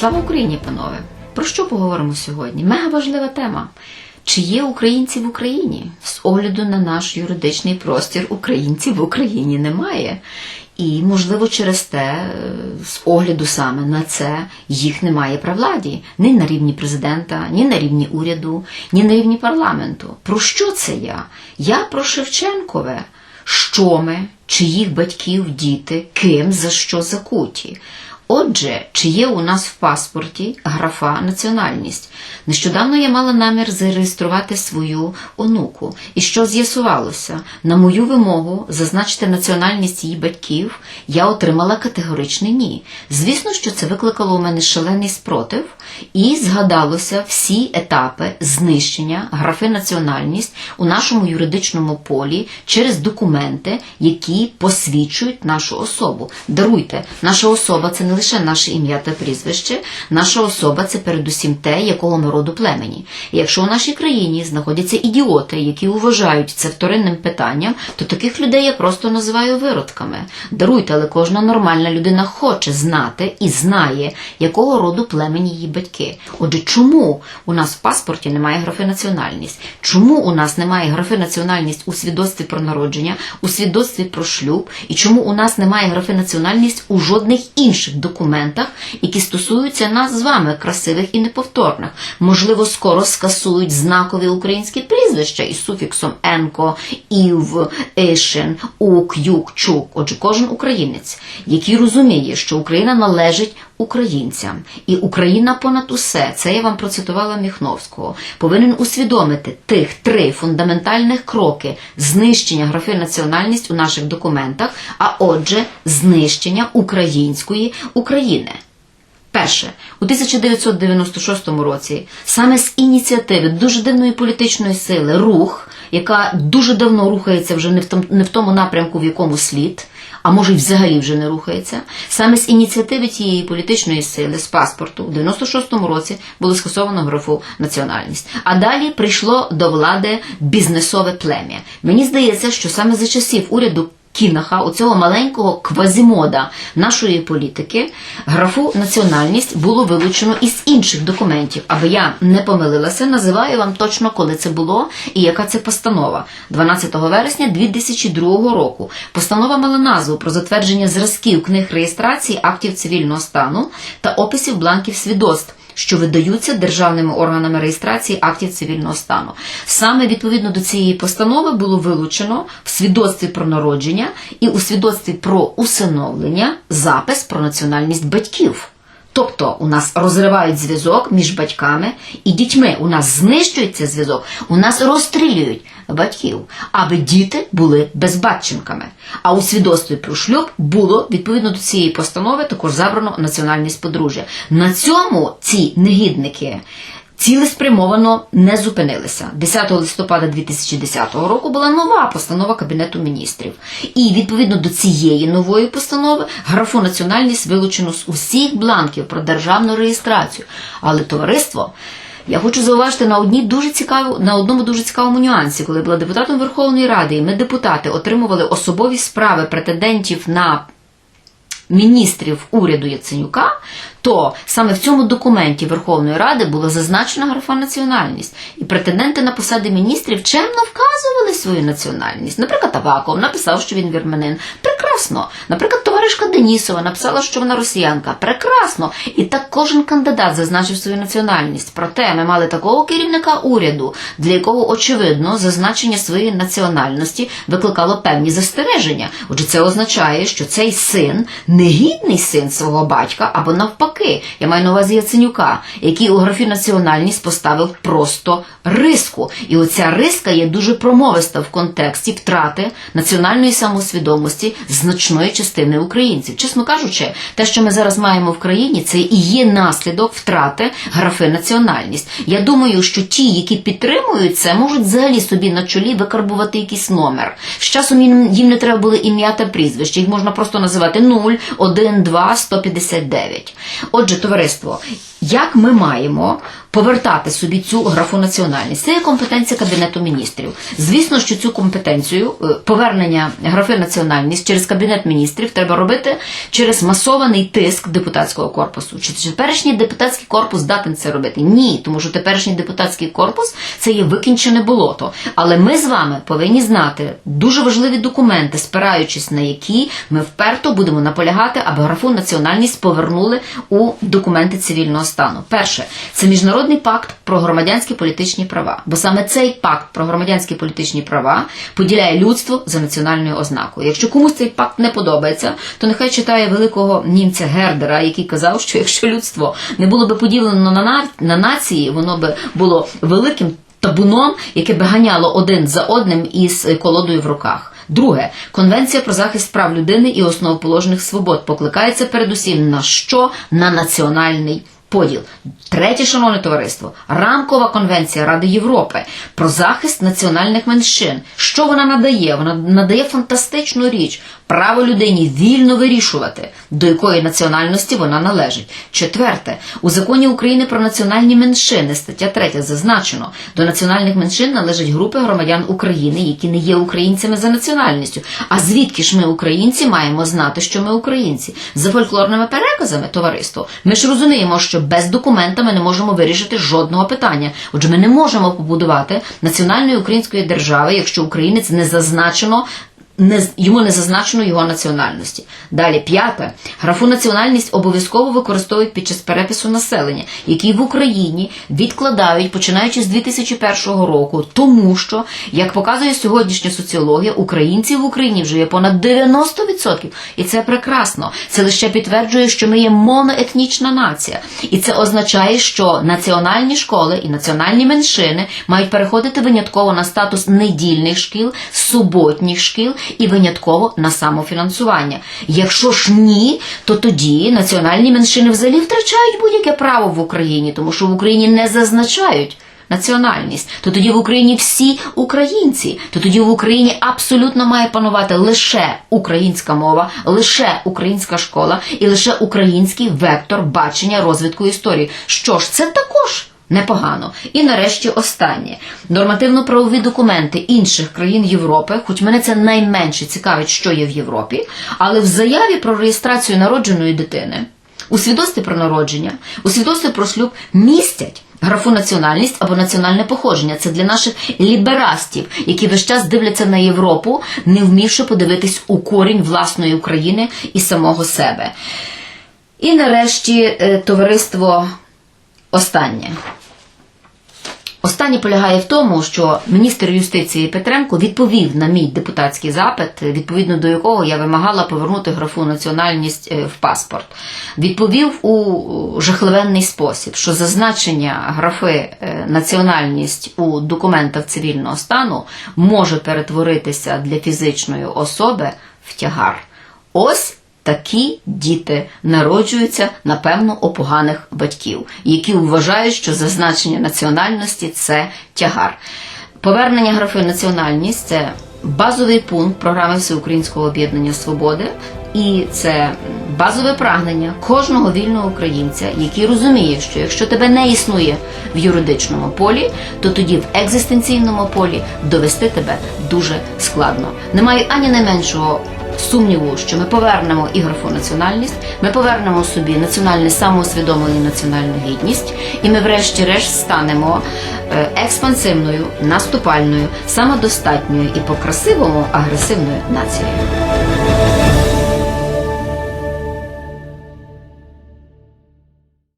Слава Україні, панове! Про що поговоримо сьогодні? Мега важлива тема. Чи є українці в Україні? З огляду на наш юридичний простір українців в Україні немає. І, можливо, через те, е, з огляду саме на це, їх немає при владі ні на рівні президента, ні на рівні уряду, ні на рівні парламенту. Про що це я? Я про Шевченкове. Що ми, чиїх батьків, діти, ким, за що закуті. Отже, чи є у нас в паспорті графа національність? Нещодавно я мала намір зареєструвати свою онуку. І що з'ясувалося? На мою вимогу зазначити національність її батьків я отримала категоричне ні. Звісно, що це викликало у мене шалений спротив, і згадалося всі етапи знищення графи національність у нашому юридичному полі через документи, які посвідчують нашу особу. Даруйте, наша особа це не лише наше ім'я та прізвище, наша особа це передусім те, якого ми роду племені. І якщо у нашій країні знаходяться ідіоти, які вважають це вторинним питанням, то таких людей я просто називаю виродками. Даруйте, але кожна нормальна людина хоче знати і знає, якого роду племені її батьки. Отже, чому у нас в паспорті немає графи національність? Чому у нас немає графи національність у свідоцтві про народження, у свідоцтві про шлюб, і чому у нас немає графи національність у жодних інших документах, які стосуються нас з вами, красивих і неповторних? Можливо, скоро скасують знакові українські прізвища із суфіксом енко, ів, Ішен, ук, юк, чук. Отже, кожен українець, який розуміє, що Україна належить українцям, і Україна понад усе, це я вам процитувала Міхновського, повинен усвідомити тих три фундаментальних кроки знищення графи національність у наших документах, а отже, знищення української України. Перше, у 1996 році саме з ініціативи дуже дивної політичної сили рух, яка дуже давно рухається вже не в тому, напрямку, в якому слід, а може й взагалі вже не рухається. Саме з ініціативи цієї політичної сили з паспорту в 96-му році було скасовано графу національність. А далі прийшло до влади бізнесове плем'я. Мені здається, що саме за часів уряду. Кінаха, оцього маленького квазімода нашої політики, графу національність було вилучено із інших документів. Аби я не помилилася, називаю вам точно, коли це було і яка це постанова. 12 вересня 2002 року. Постанова мала назву про затвердження зразків книг реєстрації актів цивільного стану та описів бланків свідоцтв що видаються державними органами реєстрації актів цивільного стану. Саме відповідно до цієї постанови було вилучено в свідоцтві про народження і у свідоцтві про усиновлення запис про національність батьків. Тобто у нас розривають зв'язок між батьками і дітьми. У нас знищується зв'язок, у нас розстрілюють батьків, аби діти були безбатченками. А у свідоцтві про шлюб було відповідно до цієї постанови також забрано національність подружжя. На цьому ці негідники. Цілеспрямовано не зупинилися. 10 листопада 2010 року була нова постанова Кабінету міністрів. І відповідно до цієї нової постанови графу національність вилучено з усіх бланків про державну реєстрацію. Але товариство. Я хочу зауважити на одній дуже цікаву, на одному дуже цікавому нюансі, коли була депутатом Верховної Ради, і ми, депутати, отримували особові справи претендентів на міністрів уряду Яценюка, то саме в цьому документі Верховної Ради була зазначена графа національність. І претенденти на посади міністрів чемно вказували свою національність. Наприклад, Аваков написав, що він вірменин. Прекрасно. Наприклад, товаришка Денісова написала, що вона росіянка. Прекрасно. І так кожен кандидат зазначив свою національність. Проте ми мали такого керівника уряду, для якого, очевидно, зазначення своєї національності викликало певні застереження. Отже, це означає, що цей син негідний син свого батька або навпаки. Я маю на увазі Яценюка, який у графі національність поставив просто риску. І оця риска є дуже промовиста в контексті втрати національної самосвідомості значної частини українців. Чесно кажучи, те, що ми зараз маємо в країні, це і є наслідок втрати графи національність. Я думаю, що ті, які підтримують це, можуть взагалі собі на чолі викарбувати якийсь номер. З часом їм, не треба було ім'я та прізвище, їх можна просто називати 0, 1, 2, 159. Отже, товариство, Як ми маємо повертати собі цю графу національність? Це є компетенція Кабінету міністрів. Звісно, що цю компетенцію е, повернення графи національність через Кабінет міністрів треба робити через масований тиск депутатського корпусу. Чи теперішній депутатський корпус здатен це робити? Ні, тому що теперішній депутатський корпус це є викінчене болото. Але ми з вами повинні знати дуже важливі документи, спираючись на які ми вперто будемо наполягати, аби графу національність повернули у документи цивільного стану. Перше, це міжнародний пакт про громадянські політичні права, бо саме цей пакт про громадянські політичні права поділяє людство за національною ознакою. Якщо комусь цей пакт не подобається, то нехай читає великого німця Гердера, який казав, що якщо людство не було би поділено на, на, на нації, воно би було великим табуном, яке би ганяло один за одним із колодою в руках. Друге, конвенція про захист прав людини і основоположних свобод покликається передусім на що? На національний поділ. Третє, шановне товариство, рамкова конвенція Ради Європи про захист національних меншин. Що вона надає? Вона надає фантастичну річ право людині вільно вирішувати, до якої національності вона належить. Четверте, у законі України про національні меншини, стаття 3 зазначено, до національних меншин належать групи громадян України, які не є українцями за національністю. А звідки ж ми, українці, маємо знати, що ми українці? За фольклорними переказами, товариство. Ми ж розуміємо, що без документа ми не можемо вирішити жодного питання. Отже, ми не можемо побудувати національної української держави, якщо українець не зазначено не, йому не зазначено його національності. Далі, п'яте. Графу національність обов'язково використовують під час перепису населення, який в Україні відкладають, починаючи з 2001 року, тому що, як показує сьогоднішня соціологія, українців в Україні вже є понад 90%. І це прекрасно. Це лише підтверджує, що ми є моноетнічна нація. І це означає, що національні школи і національні меншини мають переходити винятково на статус недільних шкіл, суботніх шкіл і винятково на самофінансування. Якщо ж ні, то тоді національні меншини взагалі втрачають будь-яке право в Україні, тому що в Україні не зазначають. Національність, то тоді в Україні всі українці, то тоді в Україні абсолютно має панувати лише українська мова, лише українська школа і лише український вектор бачення розвитку історії. Що ж, це також Непогано. І нарешті останнє. Нормативно-правові документи інших країн Європи, хоч мене це найменше цікавить, що є в Європі, але в заяві про реєстрацію народженої дитини, у свідоцтві про народження, у свідоцтві про шлюб містять графу національність або національне походження. Це для наших ліберастів, які весь час дивляться на Європу, не вмівши подивитись у корінь власної України і самого себе. І нарешті е, товариство останнє. Останнє полягає в тому, що міністр юстиції Петренко відповів на мій депутатський запит, відповідно до якого я вимагала повернути графу національність е, в паспорт. Відповів у жахливенний спосіб, що зазначення графи е, національність у документах цивільного стану може перетворитися для фізичної особи в тягар. Ось Такі діти народжуються, напевно, у поганих батьків, які вважають, що зазначення національності це тягар. Повернення графи національність це базовий пункт програми Всеукраїнського об'єднання Свободи, і це базове прагнення кожного вільного українця, який розуміє, що якщо тебе не існує в юридичному полі, то тоді в екзистенційному полі довести тебе дуже складно. Немає ані найменшого сумніву, що ми повернемо і графу національність, ми повернемо собі національне самоусвідомлення, національну гідність, і ми, врешті-решт, станемо е, експансивною, наступальною, самодостатньою і по красивому агресивною нацією.